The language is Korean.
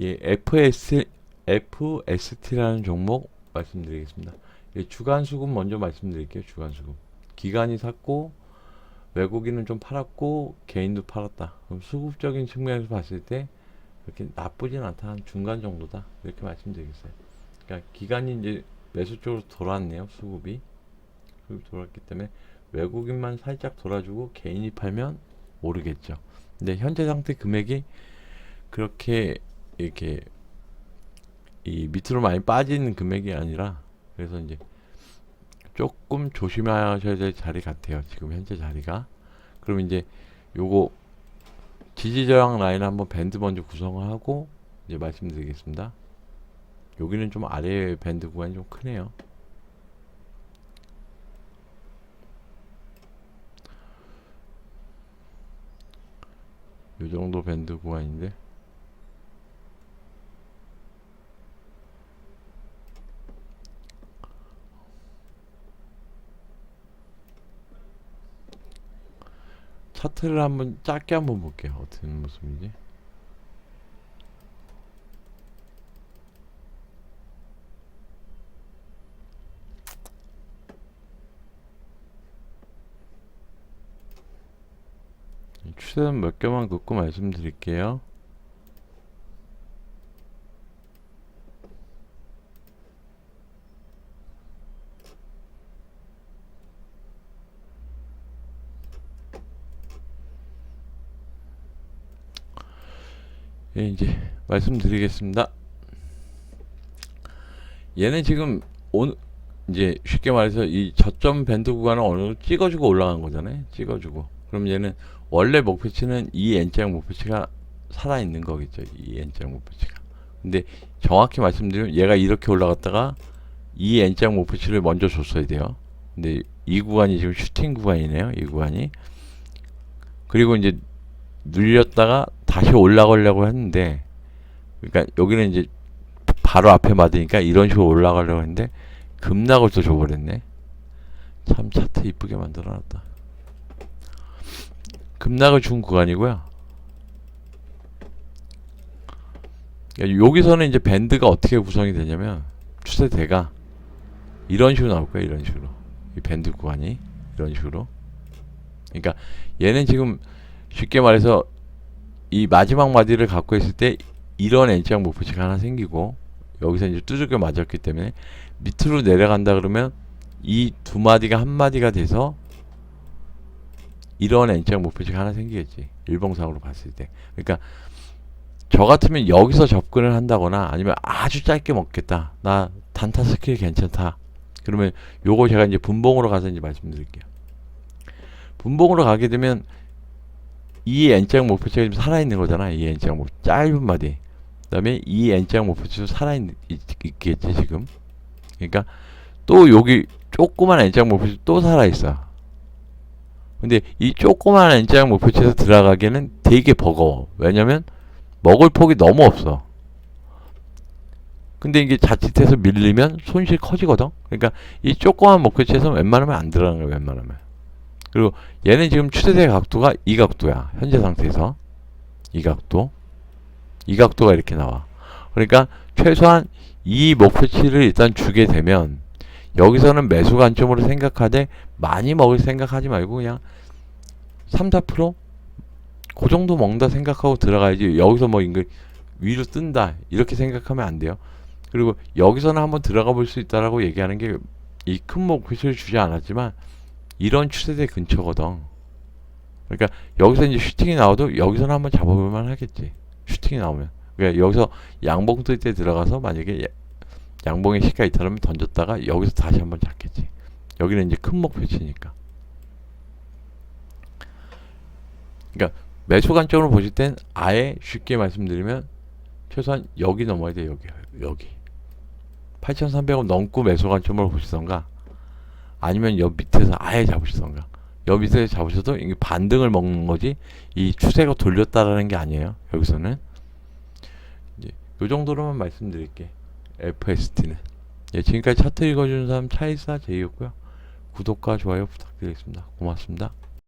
예, FS, FST라는 종목 말씀드리겠습니다. 예, 주간 수급 먼저 말씀드릴게요. 주간 수급. 기관이 샀고 외국인은 좀 팔았고 개인도 팔았다. 그럼 수급적인 측면에서 봤을 때 그렇게 나쁘진 않다. 한 중간 정도다. 이렇게 말씀드리겠어요. 그러니까 기관이 이제 매수 쪽으로 돌아왔네요. 수급이. 수급이 돌았기 때문에 외국인만 살짝 돌아주고 개인이 팔면 오르겠죠. 근데 현재 상태 금액이 그렇게 이렇게 이 밑으로 많이 빠지는 금액이 아니라 그래서 이제 조금 조심하셔야 될 자리 같아요. 지금 현재 자리가. 그럼 이제 요거 지지 저항 라인 한번 밴드 먼저 구성을 하고 이제 말씀드리겠습니다. 여기는 좀 아래 밴드 구간이 좀 크네요. 요 정도 밴드 구간인데 차트를 한번 짧게 한번 볼게요. 어떻게 모습인지. 추세는 몇 개만 긋고 말씀드릴게요. 예, 이제 말씀드리겠습니다. 얘는 지금 온 이제 쉽게 말해서 이 저점 밴드 구간을 어느 정도 찍어주고 올라간 거잖아요. 찍어주고. 그럼 얘는 원래 목표치는 이 N자형 목표치가 살아 있는 거겠죠. 이 N자형 목표치가. 근데 정확히 말씀드리면 얘가 이렇게 올라갔다가 이 N자형 목표치를 먼저 줬어야 돼요. 근데 이 구간이 지금 슈팅 구간이네요. 이 구간이. 그리고 이제 눌렸다가 다시 올라가려고 했는데 그러니까 여기는 이제 바로 앞에 맞으니까 이런 식으로 올라가려고 했는데 급락을 또 줘버렸네. 참 차트 이쁘게 만들어놨다. 급락을 준 구간이고요. 그러니까 여기서는 이제 밴드가 어떻게 구성이 되냐면 추세대가 이런 식으로 나올 거야 이런 식으로. 이 밴드 구간이 이런 식으로. 그러니까 얘는 지금 쉽게 말해서 이 마지막 마디를 갖고 있을 때 이런 N자형 목표치가 하나 생기고 여기서 이제 두들겨 맞았기 때문에 밑으로 내려간다 그러면 이 두 마디가 한 마디가 돼서 이런 N자형 목표치가 하나 생기겠지. 일봉상으로 봤을 때. 그러니까 저 같으면 여기서 접근을 한다거나 아니면 아주 짧게 먹겠다. 나 단타 스킬 괜찮다. 그러면 요거 제가 이제 분봉으로 가서 이제 말씀드릴게요. 분봉으로 가게 되면 이 N자형 목표치가 지금 살아있는 거잖아. 이 N자형 목표 짧은 마디. 그 다음에 이 N자형 목표치도 살아있 있겠지 지금. 그러니까 또 여기 조그만 N자형 목표치 또 살아있어. 근데 이 조그만 N자형 목표치에서 들어가기에는 되게 버거워. 왜냐면 먹을 폭이 너무 없어. 근데 이게 자칫해서 밀리면 손실이 커지거든. 그러니까 이 조그만 목표치에서 웬만하면 안 들어가는 거야. 웬만하면. 그리고 얘는 지금 추세대 각도가 이 각도야. 현재 상태에서. 이 각도. 이 각도가 이렇게 나와. 그러니까 최소한 이 목표치를 일단 주게 되면 여기서는 매수 관점으로 생각하되 많이 먹을 생각하지 말고 그냥 3, 4%? 그 정도 먹는다 생각하고 들어가야지 여기서 뭐 이거 위로 뜬다 이렇게 생각하면 안 돼요. 그리고 여기서는 한번 들어가 볼 수 있다라고 얘기하는 게 이 큰 목표치를 주지 않았지만 이런 추세대 근처거든. 그러니까 여기서 이제 슈팅이 나와도 여기서는 한번 잡아볼만 하겠지. 슈팅이 나오면. 그러니까 여기서 양봉 뜰 때 들어가서 만약에 양봉의 시가 이탈하면 던졌다가 여기서 다시 한번 잡겠지. 여기는 이제 큰 목표치니까. 그러니까 매수 관점으로 보실 땐 아예 쉽게 말씀드리면 최소한 여기 넘어야 돼 여기 여기 8,300원 넘고 매수 관점으로 보시던가 아니면 옆 밑에서 아예 잡으시던가? 옆 밑에서 잡으셔도 이게 반등을 먹는 거지 이 추세가 돌렸다라는 게 아니에요 여기서는. 이제 요 정도로만 말씀드릴게 FST는. 예, 지금까지 차트 읽어주는 사람 차이사 제이였고요. 구독과 좋아요 부탁드리겠습니다. 고맙습니다